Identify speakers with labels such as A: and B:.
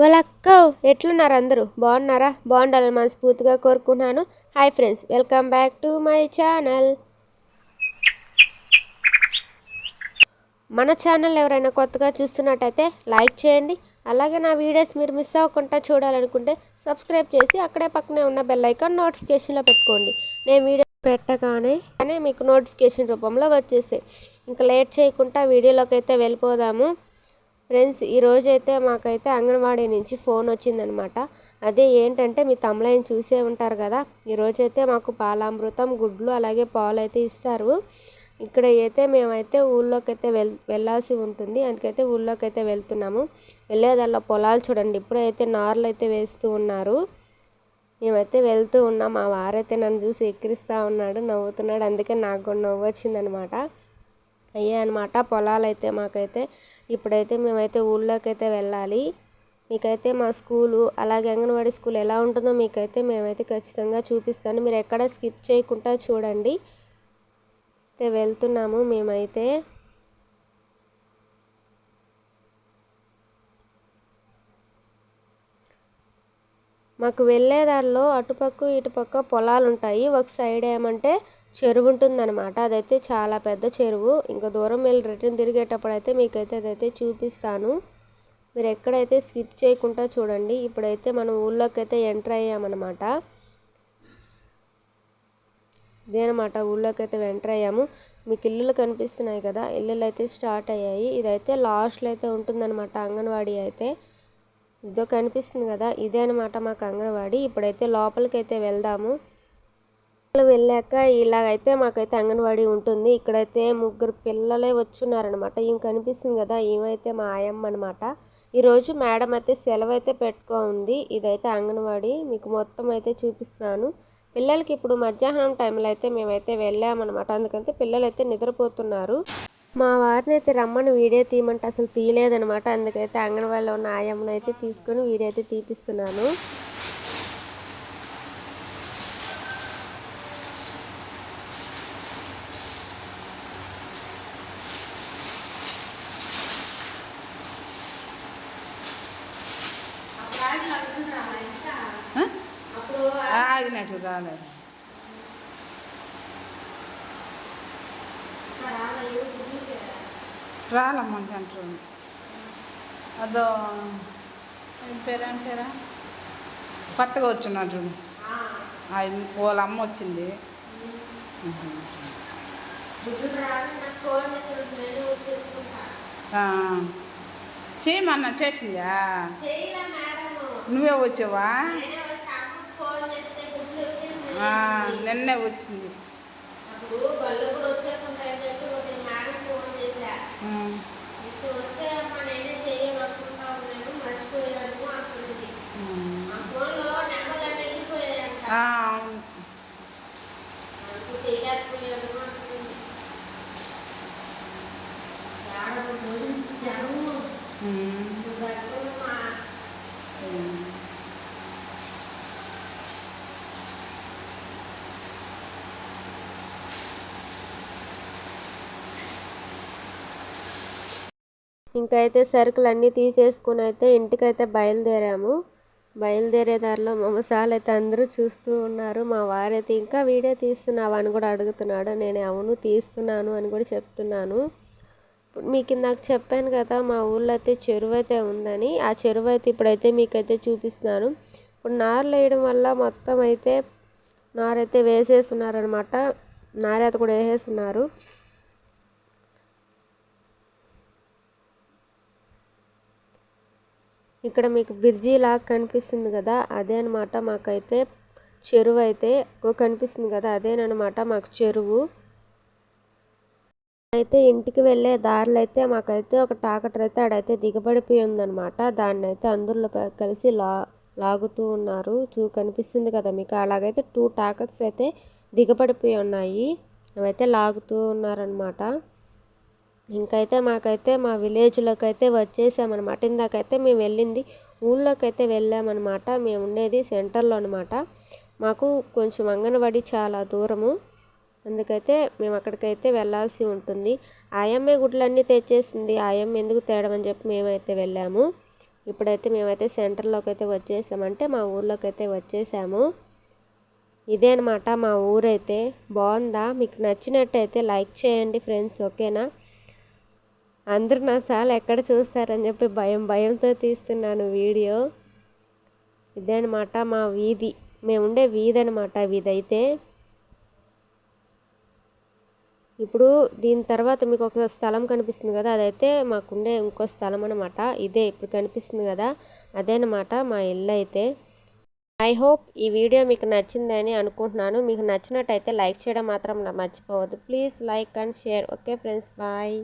A: వాళ్ళక్క ఎట్లున్నారు అందరూ? బాగున్నారా? బాగుండాలని మనస్ఫూర్తిగా కోరుకున్నాను hi friends welcome back to my channel మన ఛానల్ ఎవరైనా కొత్తగా చూస్తున్నట్టయితే లైక్ చేయండి. అలాగే నా వీడియోస్ మీరు మిస్ అవ్వకుండా చూడాలనుకుంటే సబ్స్క్రైబ్ చేసి అక్కడే పక్కనే ఉన్న బెల్ ఐకాన్ నోటిఫికేషన్లో పెట్టుకోండి. నేను వీడియో పెట్టగానే కానీ మీకు నోటిఫికేషన్ రూపంలో వచ్చేసాయి ఇంకా లేట్ చేయకుండా వీడియోలోకి అయితే వెళ్ళిపోదాము. ఫ్రెండ్స్ ఈరోజైతే మాకైతే అంగన్వాడీ నుంచి ఫోన్ వచ్చిందనమాట. అదే ఏంటంటే మీ తమ్ములైన చూసే ఉంటారు కదా ఈరోజైతే మాకు పాలామృతం గుడ్లు అలాగే పాలు అయితే ఇస్తారు. ఇక్కడ అయితే మేమైతే ఊళ్ళోకి అయితే వెల్ వెళ్ళాల్సి ఉంటుంది. అందుకైతే ఊళ్ళోకి అయితే వెళ్తున్నాము. వెళ్ళేదాల్లో పొలాలు చూడండి. ఇప్పుడైతే నార్లు అయితే వేస్తూ ఉన్నారు. మేమైతే వెళ్తూ ఉన్నాం. మా వారైతే నన్ను చూసి ఎక్కిరిస్తూ ఉన్నాడు నవ్వుతున్నాడు. అందుకే నాకు కూడా నవ్వు వచ్చిందనమాట. అయ్యాయి అనమాట పొలాలైతే మాకైతే ఇప్పుడైతే మేమైతే ఊళ్ళోకైతే వెళ్ళాలి. మీకైతే మా స్కూలు అలాగే అంగన్వాడీ స్కూల్ ఎలా ఉంటుందో మీకైతే మేమైతే ఖచ్చితంగా చూపిస్తాను. మీరు ఎక్కడ స్కిప్ చేయకుండా చూడండి. అయితే వెళ్తున్నాము మేమైతే. మాకు వెళ్ళే దారిలో అటుపక్క ఇటుపక్క పొలాలు ఉంటాయి ఒక సైడ్ ఏమంటే చెరువు ఉంటుందన్నమాట అదైతే చాలా పెద్ద చెరువు. ఇంకా దూరం వెళ్ళి రిటర్న్ తిరిగేటప్పుడు అయితే మీకైతే అదైతే చూపిస్తాను. మీరు ఎక్కడైతే స్కిప్ చేయకుండా చూడండి. ఇప్పుడైతే మనం ఊళ్ళోకి అయితే ఎంటర్ అయ్యామన్నమాట. ఇదేనమాట ఊళ్ళోకి అయితే ఎంటర్ అయ్యాము. మీకు ఇల్లులు కనిపిస్తున్నాయి కదా. ఇల్లులు అయితే స్టార్ట్ అయ్యాయి. ఇదైతే లాస్ట్లో అయితే ఉంటుందన్నమాట అంగన్వాడీ అయితే. ఇదో కనిపిస్తుంది కదా ఇదే అనమాట మాకు అంగన్వాడి. ఇప్పుడైతే లోపలికి అయితే వెళ్దాము వెళ్ళాక ఇలాగైతే మాకైతే అంగన్వాడీ ఉంటుంది. ఇక్కడైతే ముగ్గురు పిల్లలే వచ్చున్నారనమాట ఈమె కనిపిస్తుంది కదా ఈమె మా ఆయమ్మ అనమాట ఈరోజు మేడం అయితే సెలవు అయితే పెట్టుకో ఉంది ఇదైతే అంగన్వాడీ. మీకు మొత్తం అయితే చూపిస్తాను పిల్లలకి ఇప్పుడు మధ్యాహ్నం టైంలో అయితే మేమైతే వెళ్ళామన్నమాట. అందుకంటే పిల్లలు అయితే నిద్రపోతున్నారు. మా వారిని అయితే రమ్మని వీడియో తీయమంటే అసలు తీయలేదనమాట అందుకైతే అంగన్వాడీలో ఉన్న ఆయమ్మను అయితే తీసుకొని వీడియో అయితే తీపిస్తున్నాను.
B: ఆగినట్టు రాలేదు. రాలమ్మ సెంటర్ అదో ఏం పేరు పేరా? కొత్తగా వచ్చినాడు చూడు వాళ్ళ అమ్మ వచ్చింది. చేయమన్న చేసిందా? నువ్వే వచ్చావా? నిన్నే వచ్చింది. 嗯，
A: 说这
B: 样？
A: ఇంకైతే సరుకులు అన్నీ తీసేసుకుని అయితే ఇంటికైతే బయలుదేరాము. బయలుదేరే దారిలో మా మసాలు అయితే అందరూ చూస్తూ ఉన్నారు. మా వారైతే ఇంకా వీడియో తీస్తున్నావా అని కూడా అడుగుతున్నాడు. నేను అవును తీస్తున్నాను అని కూడా చెప్తున్నాను. ఇప్పుడు మీకు ఇందాక చెప్పాను కదా మా ఊళ్ళో అయితే చెరువు అయితే ఉందని. ఆ చెరువు అయితే ఇప్పుడైతే మీకైతే చూపిస్తున్నాను. ఇప్పుడు నార్లు వేయడం వల్ల మొత్తం అయితే నారైతే వేసేస్తున్నారనమాట నారైతే కూడా వేసేస్తున్నారు. ఇక్కడ మీకు బ్రిడ్జి లాగా కనిపిస్తుంది కదా అదే అనమాట మాకైతే చెరువు అయితే కనిపిస్తుంది కదా అదేనమాట మాకు చెరువు. అయితే ఇంటికి వెళ్ళే దారిలో అయితే మాకైతే ఒక టాకటర్ అయితే ఆడైతే దిగబడిపోయి ఉందన్నమాట. దాన్ని అయితే అందరిలో కలిసి లా లాగుతూ ఉన్నారు. చూ కనిపిస్తుంది కదా మీకు. అలాగైతే టూ టాకర్స్ అయితే దిగబడిపోయి ఉన్నాయి. అవైతే లాగుతూ ఉన్నారనమాట ఇంకైతే మాకైతే మా విలేజ్లోకి అయితే వచ్చేసామన్నమాట. ఇందాకైతే మేము వెళ్ళింది ఊళ్ళోకి అయితే వెళ్ళామన్నమాట. మేము ఉండేది సెంటర్లో అనమాట మాకు కొంచెం అంగన్వాడి చాలా దూరము. అందుకైతే మేము అక్కడికైతే వెళ్ళాల్సి ఉంటుంది. ఆయమ్మే గుడ్లన్నీ తెచ్చేసింది. ఆయమ్మ ఎందుకు తేడమని చెప్పి మేమైతే వెళ్ళాము. ఇప్పుడైతే మేమైతే సెంటర్లోకి అయితే వచ్చేసామంటే మా ఊర్లోకి అయితే వచ్చేసాము. ఇదే అనమాట మా ఊరైతే. బాగుందా? మీకు నచ్చినట్టయితే లైక్ చేయండి ఫ్రెండ్స్ ఓకేనా? అందరూ నా సార్ ఎక్కడ చూస్తారని చెప్పి భయం భయంతో తీస్తున్నాను వీడియో. ఇదే అనమాట మా వీధి. మేము ఉండే వీధి అనమాట వీధైతే. ఇప్పుడు దీని తర్వాత మీకు ఒక స్థలం కనిపిస్తుంది కదా అదైతే మాకుండే ఇంకో స్థలం అనమాట ఇదే ఇప్పుడు కనిపిస్తుంది కదా అదేనమాట మా ఇల్లు అయితే. ఐ హోప్ ఈ వీడియో మీకు నచ్చిందని అనుకుంటున్నాను. మీకు నచ్చినట్టయితే లైక్ చేయడం మాత్రం మర్చిపోవద్దు. Please like and share okay friends bye